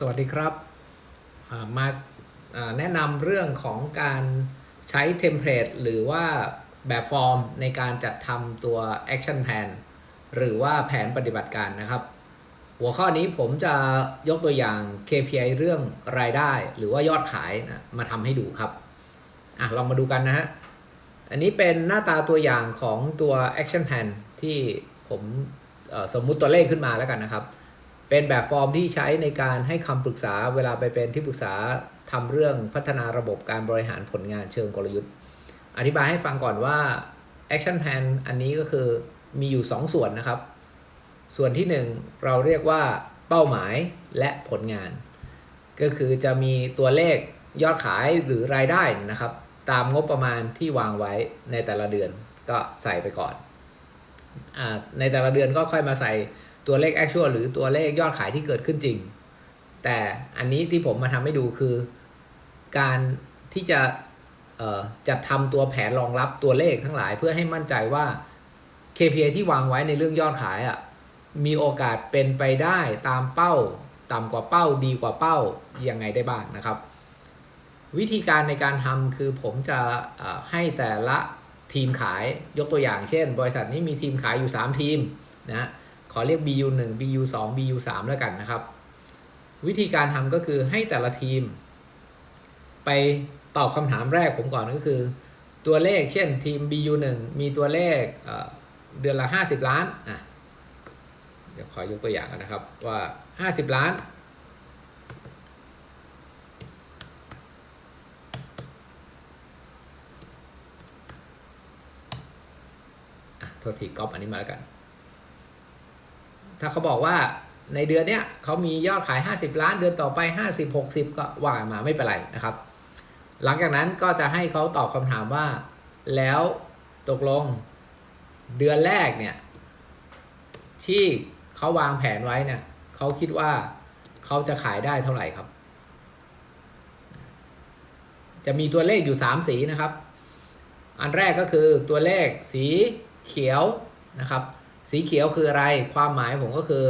สวัสดีครับมาแนะนำเรื่องของการใช้เทมเพลตหรือว่าแบบฟอร์มในการจัดทำตัว Action Plan หรือว่าแผนปฏิบัติการนะครับ หัวข้อนี้ผมจะยกตัวอย่าง KPI เรื่องรายได้หรือว่ายอดขายนะมาทำให้ดูครับอะลองมาดูกันนะฮะ อันนี้เป็นหน้าตาตัวอย่างของตัว Action Plan ที่ผมสมมุติตัวเลขขึ้นมาแล้วกันนะครับ เป็นแบบฟอร์มที่ใช้ในการให้คำปรึกษาเวลาไปเป็นที่ปรึกษาทำเรื่องพัฒนาระบบการบริหารผลงานเชิงกลยุทธ์ อธิบายให้ฟังก่อนว่า Action Plan อันนี้ก็คือมีอยู่2ส่วนนะครับ ส่วนที่ 1 เราเรียกว่าเป้าหมายและผลงาน ก็คือจะมีตัวเลขยอดขายหรือรายได้นะครับ ตามงบประมาณที่วางไว้ในแต่ละเดือนก็ใส่ไปก่อนอในแต่ละเดือนก็ค่อยมาใส่ ตัวเลข actual หรือตัวเลขยอดขายที่เกิดขึ้นจริง แต่อันนี้ที่ผมมาทำให้ดูคือ การที่จะจัดทำตัวแผนรองรับตัวเลขทั้งหลายเพื่อให้มั่นใจว่า KPI ที่วางไว้ในเรื่องยอดขายอะ่ะมีโอกาสเป็นไปได้ตามเป้า ต่ำกว่าเป้าดีกว่าเป้ายังไงได้บ้างนะครับ วิธีการในการทำคือผมจะให้แต่ละทีมขายยกตัวอย่างเช่น บริษัทนี้มีทีมขายอยู่ 3 ทีมนะ อเรียก BU 1 BU 2 BU 3แล้วกันนะครับ วิธีการทำก็คือให้แต่ละทีม ไปตอบคำถามแรกผมก่อนก็คือ ตัวเลขเช่นทีม BU 1มีตัวเลขเเดือนละ 50 ล้านอะเดี๋ยวขอยกตัวอย่างกันนะครับว่า 50 ล้าน โทษทีก๊อปอันนี้มาแล้วกัน ถ้าเขาบอกว่าในเดือนเนี้ยเขามียอดขาย 50 ล้านเดือนต่อไป 50 60 ก็ว่ามาไม่เป็นไรนะครับ หลังจากนั้นก็จะให้เขาตอบคำถามว่า แล้วตกลงเดือนแรกเนี่ย ที่เขาวางแผนไว้เนี่ยเขาคิดว่าเขาจะขายได้เท่าไหร่ครับ จะมีตัวเลขอยู่ 3 สีนะครับ อันแรกก็คือตัวเลขสีเขียวนะครับ สีเขียวคืออะไร ความหมายผมก็คือ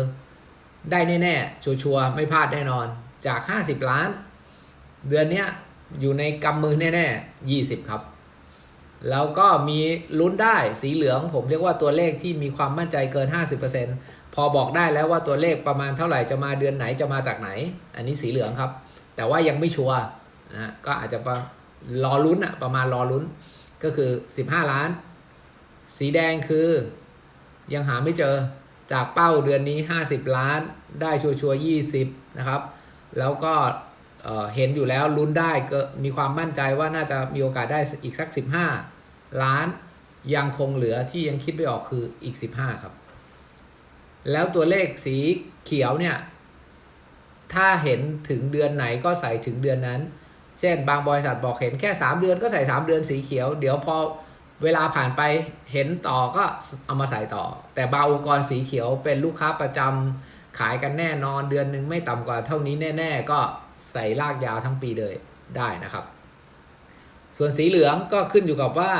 ได้แน่ๆ ชัวร์ๆ ไม่พลาดแน่นอน จาก 50 ล้าน เดือนนี้อยู่ในกำมือแน่ๆ 20 ครับ แล้วก็มีลุ้นได้สีเหลืองผมเรียกว่าตัวเลขที่มีความมั่นใจเกิน 50%พอบอกได้แล้วว่าตัวเลขประมาณเท่าไหร่จะมาเดือนไหนจะมาจากไหน อันนี้สีเหลืองครับ แต่ว่ายังไม่ชัวร์นะก็อาจจะระรอลุ้นอะประมาณรอลุ้นก็คือ 15 ล้าน สีแดงคือ ยังหาไม่เจอจากเป้าเดือนนี้ 50 ล้านได้ชัวร์ๆ20นะครับ แล้วก็เเห็นอยู่แล้วลุ้นได้ก็มีความมั่นใจว่าน่าจะมีโอกาสได้อีกสัก 15 ล้านยังคงเหลือที่ยังคิดไม่ออกคืออีก 15 ครับ แล้วตัวเลขสีเขียวเนี่ย ถ้าเห็นถึงเดือนไหนก็ใส่ถึงเดือนนั้น เช่นบางบริษัทบอกเห็นแค่ 3 เดือนก็ใส่ 3 เดือนสีเขียว เดี๋ยวพอ เวลาผ่านไปเห็นต่อก็เอามาใส่ต่อ แต่บางองค์กรสีเขียวเป็นลูกค้าประจำขายกันแน่นอนเดือนหนึ่งไม่ต่ำกว่าเท่านี้แน่ ๆ ก็ใส่ลากยาวทั้งปีเลยได้นะครับ ส่วนสีเหลืองก็ขึ้นอยู่กับว่า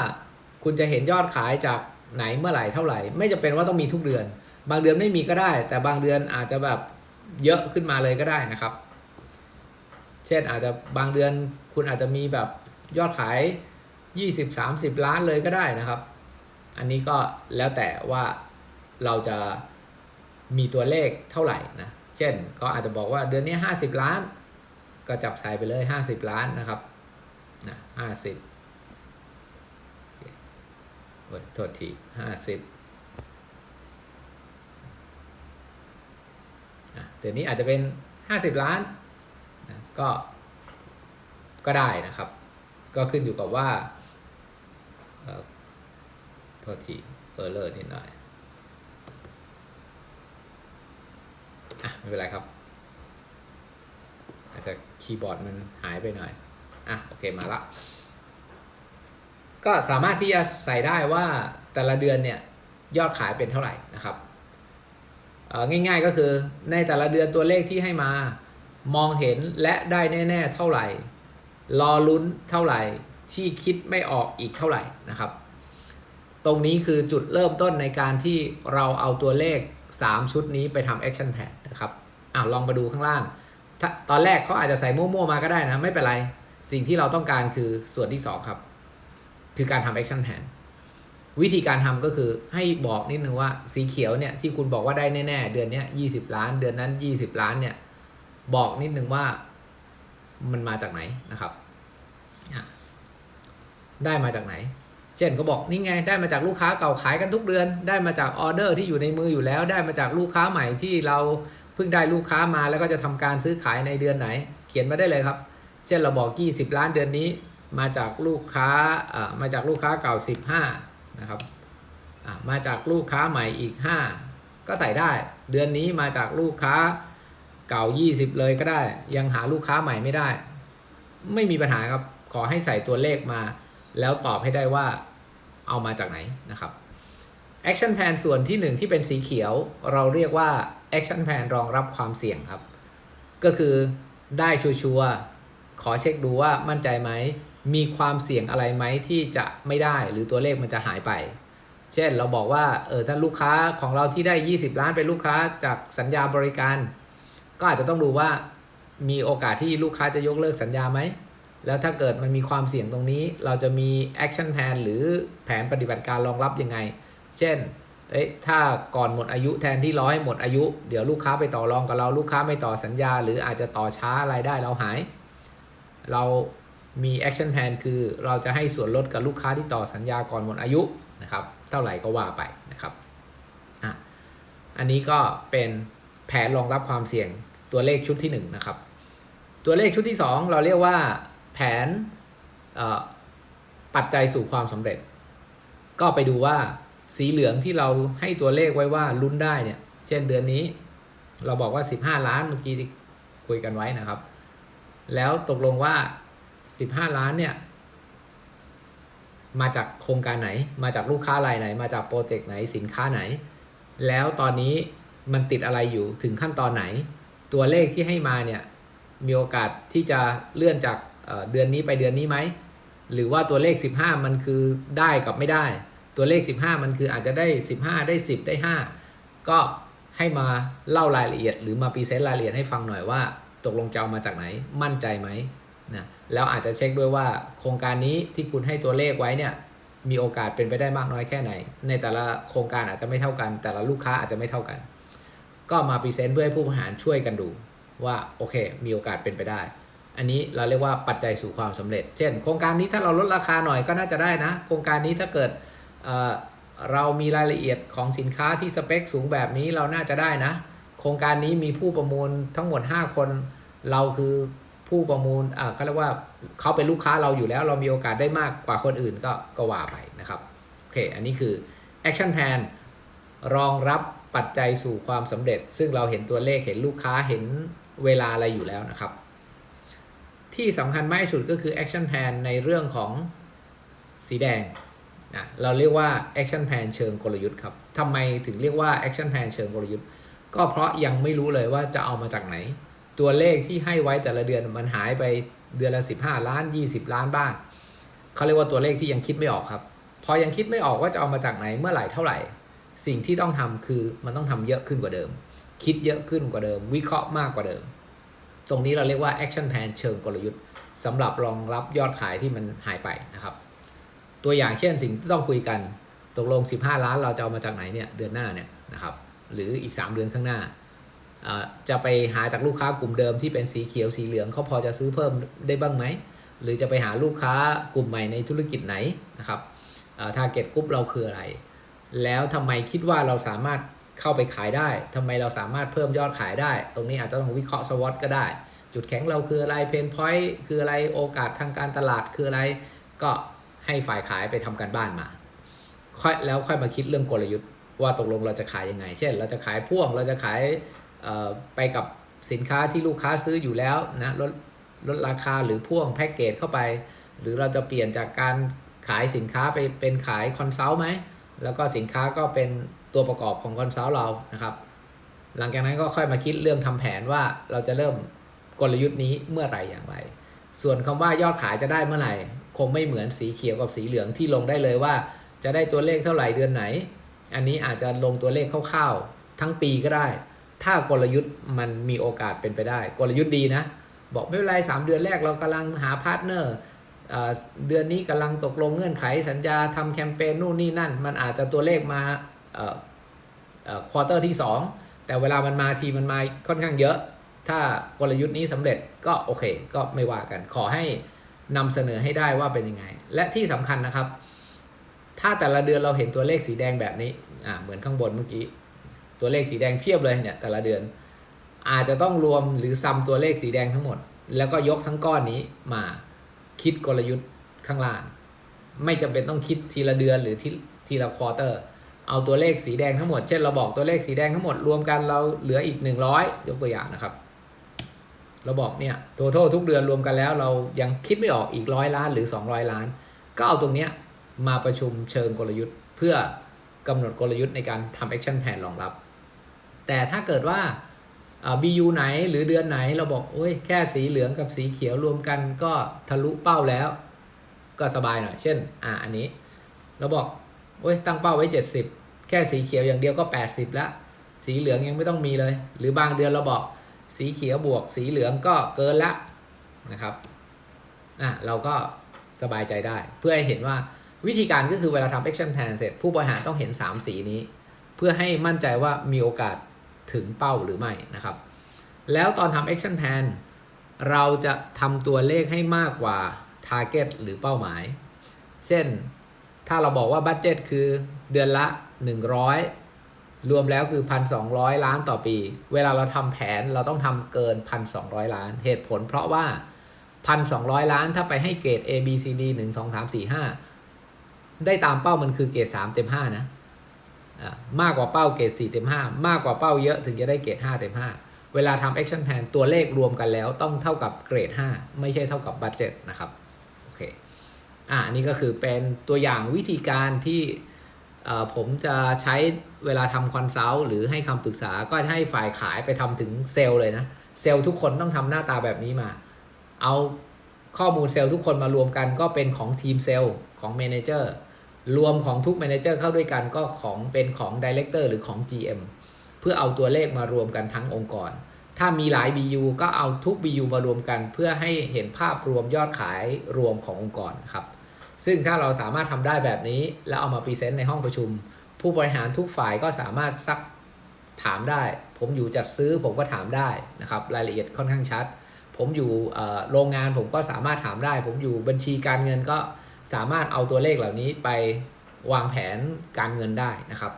คุณจะเห็นยอดขายจากไหนเมื่อไหร่เท่าไหร่ ไม่จำเป็นว่าต้องมีทุกเดือน บางเดือนไม่มีก็ได้ แต่บางเดือนอาจจะแบบเยอะขึ้นมาเลยก็ได้นะครับ เช่นอาจจะบางเดือนคุณอาจจะมีแบบยอดขาย 20 30 ล้านเลยก็ได้นะครับ อันนี้ก็แล้วแต่ว่าเราจะมีตัวเลขเท่าไหร่นะ เช่นก็อาจจะบอกว่าเดือนนี้ 50 ล้าน ก็จับใส่ไปเลย 50 ล้านนะครับนะ50โอ้ยโทษที50อะเดือนนี้อาจจะเป็น 50 ล้านนะก็ก็ได้นะครับ ก็ขึ้นอยู่กับว่า โทษทีเออร์เลอร์นิดหน่อยอะไม่เป็นไรครับ อาจจะคีย์บอร์ดมันหายไปหน่อย อะ โอเคมาละ ก็สามารถที่จะใส่ได้ว่าแต่ละเดือนเนี่ย ยอดขายเป็นเท่าไหร่นะครับง่ายๆก็คือในแต่ละเดือนตัวเลขที่ให้มา มองเห็นและได้แน่ ๆ เท่าไหร่ รอลุ้นเท่าไหร่ ที่คิดไม่ออกอีกเท่าไหร่นะครับ ตรงนี้คือจุดเริ่มต้นในการที่เราเอาตัวเลข 3 ชุดนี้ไปทำ action plan นะครับอ่าลองมาดูข้างล่าง ตอนแรกเขาอาจจะใส่มั่วๆมาก็ได้นะ ไม่เป็นไร สิ่งที่เราต้องการคือส่วนที่สองครับ คือการทำ action plan วิธีการทำก็คือให้บอกนิดนึงว่าสีเขียวเนี่ยที่คุณบอกว่าได้แน่ ๆ เดือนนี้ยี่สิบล้าน เดือนนั้นยี่สิบล้านเนี่ยบอกนิดนึงว่ามันมาจากไหนนะครับ ได้มาจากไหน เช่นก็บอกนี่ไงได้มาจากลูกค้าเก่าขายกันทุกเดือน ได้มาจากออเดอร์ที่อยู่ในมืออยู่แล้ว ได้มาจากลูกค้าใหม่ที่เราเพิ่งได้ลูกค้ามาแล้วก็จะทำการซื้อขายในเดือนไหน เขียนมาได้เลยครับ เช่นเราบอก 20 ล้านเดือนนี้มาจากลูกค้าอ่ามาจากลูกค้าเก่า 15นะครับอ่ามาจากลูกค้าใหม่อีก 5 ก็ใส่ได้ เดือนนี้มาจากลูกค้าเก่า 20 เลยก็ได้ ยังหาลูกค้าใหม่ไม่ได้ ไม่มีปัญหาครับขอให้ใส่ตัวเลขมา แล้วตอบให้ได้ว่าเอามาจากไหนนะครับ Action Plan ส่วนที่ 1 ที่เป็นสีเขียว เราเรียกว่า Action Plan รองรับความเสี่ยงครับ ก็คือได้ชัวร์ขอเช็คดูว่ามั่นใจไหม มีความเสี่ยงอะไรไหมที่จะไม่ได้หรือตัวเลขมันจะหายไป เช่นเราบอกว่าเออถ้าลูกค้าของเราที่ได้ 20 ล้านเป็นลูกค้าจากสัญญาบริการ ก็อาจจะต้องดูว่ามีโอกาสที่ลูกค้าจะยกเลิกสัญญาไหม แล้วถ้าเกิดมันมีความเสี่ยงตรงนี้ เราจะมี action plan หรือแผนปฏิบัติการรองรับยังไง เช่นเอ้ยถ้าก่อนหมดอายุแทนที่รอให้หมดอายุ เดี๋ยวลูกค้าไปต่อรองกับเราลูกค้าไม่ต่อสัญญา หรืออาจจะต่อช้ารายได้เราหาย เรามี action plan คือเราจะให้ส่วนลดกับลูกค้าที่ต่อสัญญาก่อนหมดอายุนะครับ เท่าไหร่ก็ว่าไปนะครับอะอันนี้ก็เป็นแผนรองรับความเสี่ยงตัวเลขชุดที่1นะครับ ตัวเลขชุดที่ 2 เราเรียกว่า แผนปัจจัยสู่ความสำเร็จ ก็ไปดูว่าสีเหลืองที่เราให้ตัวเลขไว้ว่าลุ้นได้เนี่ย เช่นเดือนนี้ เราบอกว่า 15 ล้านเมื่อกี้ที่คุยกันไว้นะครับ แล้วตกลงว่า 15 ล้านเนี่ย มาจากโครงการไหน มาจากลูกค้ารายไหน มาจากโปรเจกต์ไหนสินค้าไหน แล้วตอนนี้มันติดอะไรอยู่ถึงขั้นตอนไหน ตัวเลขที่ให้มาเนี่ยมีโอกาสที่จะเลื่อนจาก เดือนนี้ไปเดือนนี้ไหม หรือว่าตัวเลข 15 มันคือได้กับไม่ได้ ตัวเลข 15 มันคืออาจจะได้ 15 ได้ 10 ได้ 5 ก็ให้มาเล่ารายละเอียด หรือมาพรีเซนต์รายละเอียดให้ฟังหน่อยว่า ตกลงจะเอามาจากไหนมั่นใจไหมนะแล้วอาจจะเช็คด้วยว่าโครงการนี้ที่คุณให้ตัวเลขไว้เนี่ยมีโอกาสเป็นไปได้มากน้อยแค่ไหน ในแต่ละโครงการอาจจะไม่เท่ากัน แต่ละลูกค้าอาจจะไม่เท่ากัน ก็มาพรีเซนต์เพื่อให้ผู้บริหารช่วยกันดูว่าโอเค มีโอกาสเป็นไปได้ อันนี้เราเรียกว่าปัจจัยสู่ความสำเร็จ เช่น โครงการนี้ถ้าเราลดราคาหน่อยก็น่าจะได้นะ โครงการนี้ถ้าเกิดเเรามีรายละเอียดของสินค้าที่สเปคสูงแบบนี้เราน่าจะได้นะ โครงการนี้มีผู้ประมูลทั้งหมด 5 คน เราคือผู้ประมูลเขาเรียกว่าเขาเป็นลูกค้าเราอยู่แล้ว เรามีโอกาสได้มากกว่าคนอื่นก็ก็ว่าไปนะครับ โอเค อันนี้คือ action plan รองรับปัจจัยสู่ความสำเร็จ ซึ่งเราเห็นตัวเลขเห็นลูกค้าเห็นเวลาอะไรอยู่แล้วนะครับ ที่สำคัญมากที่สุดก็คือ action plan ในเรื่องของสีแดงอะเราเรียกว่า action plan เชิงกลยุทธ์ครับทำไมถึงเรียกว่า action plan เชิงกลยุทธ์ ก็เพราะยังไม่รู้เลยว่าจะเอามาจากไหน ตัวเลขที่ให้ไว้แต่ละเดือนมันหายไปเดือนละ 15 ล้าน 20 ล้านบ้างเขาเรียกว่าตัวเลขที่ยังคิดไม่ออกครับ พอยังคิดไม่ออกว่าจะเอามาจากไหนเมื่อไหร่เท่าไหร่ สิ่งที่ต้องทำคือมันต้องทำเยอะขึ้นกว่าเดิม คิดเยอะขึ้นกว่าเดิม วิเคราะห์มากกว่าเดิม ตรงนี้เราเรียกว่า action plan เชิงกลยุทธ์สำหรับรองรับยอดขายที่มันหายไปนะครับ ตัวอย่างเช่นสิ่งที่ต้องคุยกันตกลง 15 ล้านเราจะเอามาจากไหนเนี่ยเดือนหน้าเนี่ยนะครับหรืออีก 3 เดือนข้างหน้า จะไปหาจากลูกค้ากลุ่มเดิมที่เป็นสีเขียวสีเหลืองเขาพอจะซื้อเพิ่มได้บ้างไหม หรือจะไปหาลูกค้ากลุ่มใหม่ในธุรกิจไหนนะครับทาร์เก็ตกลุ่มเราคืออะไร แล้วทำไมคิดว่าเราสามารถ เข้าไปขายได้ทำไมเราสามารถเพิ่มยอดขายได้ ตรงนี้อาจจะต้องวิเคราะห์สวอตก็ได้ จุดแข็งเราคืออะไรเพนพอยต์คืออะไรโอกาสทางการตลาดคืออะไร ก็ให้ฝ่ายขายไปทำการบ้านมาค่อยแล้วค่อยมาคิดเรื่องกลยุทธ์ว่าตกลงเราจะขายยังไง เช่น เราจะขายพ่วงเราจะขายไปกับสินค้าที่ลูกค้าซื้ออยู่แล้วนะลดลดราคาหรือพ่วงแพ็กเกจเข้าไป หรือเราจะเปลี่ยนจากการขายสินค้าไปเป็นขายคอนซัลท์ไหมแล้วก็สินค้าก็เป็น ตัวประกอบของคอนซัลท์เรานะครับ หลังจากนั้นก็ค่อยมาคิดเรื่องทำแผนว่าเราจะเริ่มกลยุทธ์นี้เมื่อไหร่อย่างไร ส่วนคำว่ายอดขายจะได้เมื่อไหร่ คงไม่เหมือนสีเขียวกับสีเหลืองที่ลงได้เลยว่า จะได้ตัวเลขเท่าไหร่เดือนไหน อันนี้อาจจะลงตัวเลขคร่าวๆทั้งปีก็ได้ ถ้ากลยุทธ์มันมีโอกาสเป็นไปได้ กลยุทธ์ดีนะ บอกไม่เป็นไรสามเดือนแรกเรากำลังหาพาร์ทเนอร์เดือนนี้กำลังตกลงเงื่อนไขสัญญาทำแคมเปญนู่นนี่นั่น มันอาจจะตัวเลขมา ควอเตอร์ที่ 2 แต่เวลามันมาทีมันมาค่อนข้างเยอะ ถ้ากลยุทธ์นี้สำเร็จก็โอเค ก็ไม่ว่ากัน ขอให้นำเสนอให้ได้ว่าเป็นยังไง และที่สำคัญนะครับ ถ้าแต่ละเดือนเราเห็นตัวเลขสีแดงแบบนี้อ่าเหมือนข้างบนเมื่อกี้ ตัวเลขสีแดงเพียบเลยเนี่ยแต่ละเดือน อาจจะต้องรวมหรือซัมตัวเลขสีแดงทั้งหมด แล้วก็ยกทั้งก้อนนี้มาคิดกลยุทธ์ข้างล่าง ไม่จำเป็นต้องคิดทีละเดือนหรือทีทีละควอเตอร์ เอาตัวเลขสีแดงทั้งหมด เช่นเราบอกตัวเลขสีแดงทั้งหมดรวมกันเราเหลืออีก 100 ยกตัวอย่างนะครับ เราบอกเนี่ยตัวททุกเดือนรวมกันแล้ว เรายังคิดไม่ออกอีกร้อยล้านหรือ 200 ล้าน ก็เอาตรงเนี้ยมาประชุมเชิงกลยุทธ์ เพื่อกำหนดกลยุทธ์ในการทำ action plan รองรับ แต่ถ้าเกิดว่าอ่า BU ไหนหรือเดือนไหนเราบอกโอ้ยแค่สีเหลืองกับสีเขียวรวมกันก็ทะลุเป้าแล้ว ก็สบายหน่อย เช่น อ่าอันนี้ เราบอกโอ้ยตั้งเป้าไว้ 70 แค่สีเขียวอย่างเดียวก็ 80แล้วสีเหลืองยังไม่ต้องมีเลย หรือบางเดือนเราบอกสีเขียวบวกสีเหลืองก็เกินละนะครับอะเราก็สบายใจได้ เพื่อให้เห็นว่าวิธีการก็คือเวลาทำ action plan เสร็จ ผู้บริหารต้องเห็น 3 สีนี้ เพื่อให้มั่นใจว่ามีโอกาสถึงเป้าหรือไม่นะครับ แล้วตอนทำ action plan เราจะทำตัวเลขให้มากกว่า target หรือเป้าหมาย เช่น ถ้าเราบอกว่าบัตเจ็ตคือเดือนละ 100 รวมแล้วคือ 1,200 ล้านต่อปี เวลาเราทำแผนเราต้องทำเกิน 1,200 ล้าน เหตุผลเพราะว่า 1,200 ล้านถ้าไปให้เกรด A B C D 1 2 3 4 5 ได้ตามเป้ามันคือเกรด3เต็ม5นะอะมากกว่าเป้าเกรด4เต็ม5 มากกว่าเป้าเยอะถึงจะได้เกรด5เต็ม5 เวลาทำ action plan ตัวเลขรวมกันแล้วต้องเท่ากับเกรด 5 ไม่ใช่เท่ากับบัตเจ็ตนะครับ โอเค อ่านี่ก็คือเป็นตัวอย่างวิธีการที่ ผมจะใช้เวลาทำคอนซัลท์หรือให้คำปรึกษาก็ให้ฝ่ายขายไปทำถึงเซลล์เลยนะ เซลล์ทุกคนต้องทำหน้าตาแบบนี้มา เอาข้อมูลเซลล์ทุกคนมารวมกันก็เป็นของทีมเซลล์ของเมนเจอร์รวมของทุกเมนเจอร์เข้าด้วยกันก็ของเป็นของดีเลกเตอร์หรือของ GM เพื่อเอาตัวเลขมารวมกันทั้งองค์กร ถ้ามีหลาย BU ก็เอาทุก BU มารวมกัน เพื่อให้เห็นภาพรวมยอดขายรวมขององค์กรครับ ซึ่งถ้าเราสามารถทำได้แบบนี้ แล้วเอามาพรีเซนต์ในห้องประชุม ผู้บริหารทุกฝ่ายก็สามารถซักถามได้ ผมอยู่จัดซื้อผมก็ถามได้นะครับรายละเอียดค่อนข้างชัด ผมอยู่โรงงานผมก็สามารถถามได้ ผมอยู่บัญชีการเงินก็สามารถเอาตัวเลขเหล่านี้ไปวางแผนการเงินได้นะครับ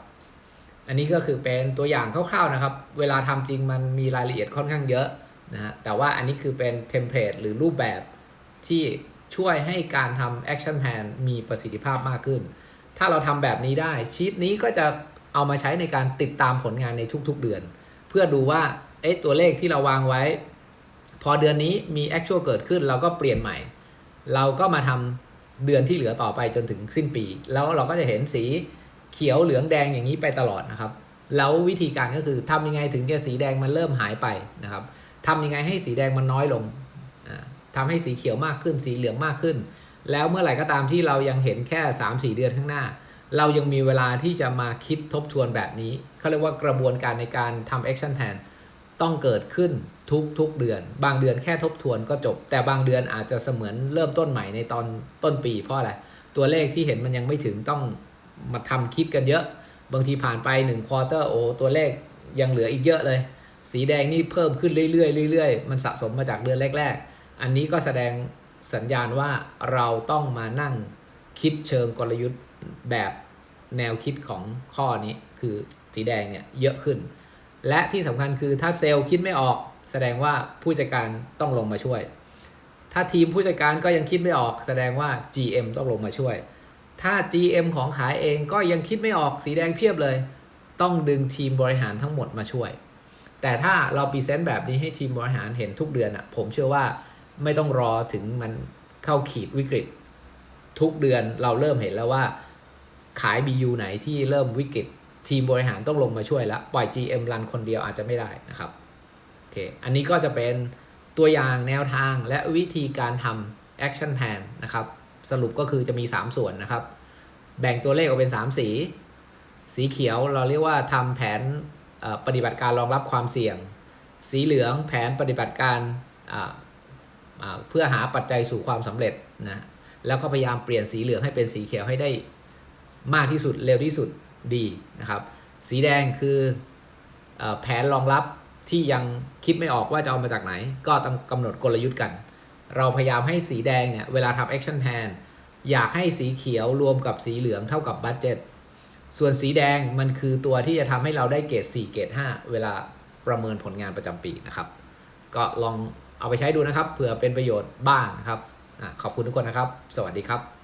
อันนี้ก็คือเป็นตัวอย่างคร่าวๆนะครับ เวลาทำจริงมันมีรายละเอียดค่อนข้างเยอะนะฮะแต่ว่าอันนี้คือเป็นเทมเพลตหรือรูปแบบที่ ช่วยให้การทำ action plan มีประสิทธิภาพมากขึ้น ถ้าเราทำแบบนี้ได้ชีตนี้ก็จะเอามาใช้ในการติดตามผลงานในทุกๆเดือน เพื่อดูว่าเอ๊ะตัวเลขที่เราวางไว้ พอเดือนนี้มี actual เกิดขึ้นเราก็เปลี่ยนใหม่ เราก็มาทำเดือนที่เหลือต่อไปจนถึงสิ้นปี แล้วเราก็จะเห็นสีเขียวเหลืองแดงอย่างนี้ไปตลอดนะครับ แล้ววิธีการก็คือทำยังไงถึงจะสีแดงมันเริ่มหายไปนะครับทำยังไงให้สีแดงมันน้อยลง อ่าทำให้สีเขียวมากขึ้น สีเหลืองมากขึ้น แล้วเมื่อไหร่ก็ตามที่เรายังเห็นแค่ 3-4 เดือนข้างหน้า เรายังมีเวลาที่จะมาคิดทบทวนแบบนี้เขาเรียกว่ากระบวนการในการทำ action plan ต้องเกิดขึ้นทุกทุกเดือน บางเดือนแค่ทบทวนก็จบ แต่บางเดือนอาจจะเสมือนเริ่มต้นใหม่ในตอนต้นปี เพราะอะไร ตัวเลขที่เห็นมันยังไม่ถึงต้องมาทำคิดกันเยอะ บางทีผ่านไป1ควอเตอร์โอ้ตัวเลขยังเหลืออีกเยอะเลย สีแดงนี่เพิ่มขึ้นเรื่อยๆเรื่อยๆ มันสะสมมาจากเดือนแรกๆ อันนี้ก็แสดงสัญญาณว่าเราต้องมานั่งคิดเชิงกลยุทธ์แบบแนวคิดของข้อนี้คือสีแดงเนี่ยเยอะขึ้น และที่สำคัญคือถ้าเซลล์คิดไม่ออก แสดงว่าผู้จัดการต้องลงมาช่วย ถ้าทีมผู้จัดการก็ยังคิดไม่ออก แสดงว่า GM ต้องลงมาช่วย ถ้า GM ของขายเองก็ยังคิดไม่ออกสีแดงเพียบเลย ต้องดึงทีมบริหารทั้งหมดมาช่วย แต่ถ้าเราพรีเซนต์แบบนี้ให้ทีมบริหารเห็นทุกเดือนอะผมเชื่อว่า ไม่ต้องรอถึงมันเข้าขีดวิกฤต ทุกเดือนเราเริ่มเห็นแล้วว่า ขาย BU ไหนที่เริ่มวิกฤต ทีมบริหารต้องลงมาช่วยแล้ว ปล่อย GM รันคนเดียวอาจจะไม่ได้นะครับโอเคอันนี้ก็จะเป็นตัวอย่างแนวทางและวิธีการทำ action plan นะครับ สรุปก็คือจะมี 3 ส่วนนะครับ แบ่งตัวเลขออกเป็น 3 สี สีเขียวเราเรียกว่าทำแผนปฏิบัติการรองรับความเสี่ยง สีเหลืองแผนปฏิบัติการอ่า เพื่อหาปัจจัยสู่ความสำเร็จนะแล้วก็พยายามเปลี่ยนสีเหลืองให้เป็นสีเขียวให้ได้มากที่สุดเร็วที่สุดดีนะครับ สีแดงคืออแผนรองรับที่ยังคิดไม่ออกว่าจะเอามาจากไหน ก็ต้องกำหนดกลยุทธ์กัน เราพยายามให้สีแดงเนี่ยเวลาทำ action plan อยากให้สีเขียวรวมกับสีเหลืองเท่ากับบัตเจ็ตส่วนสีแดงมันคือตัวที่จะทำให้เราได้เกรด4เกรด5 เวลาประเมินผลงานประจำปีนะครับ ก็ลอง เอาไปใช้ดูนะครับเผื่อเป็นประโยชน์บ้างนะครับขอบคุณทุกคนนะครับ สวัสดีครับ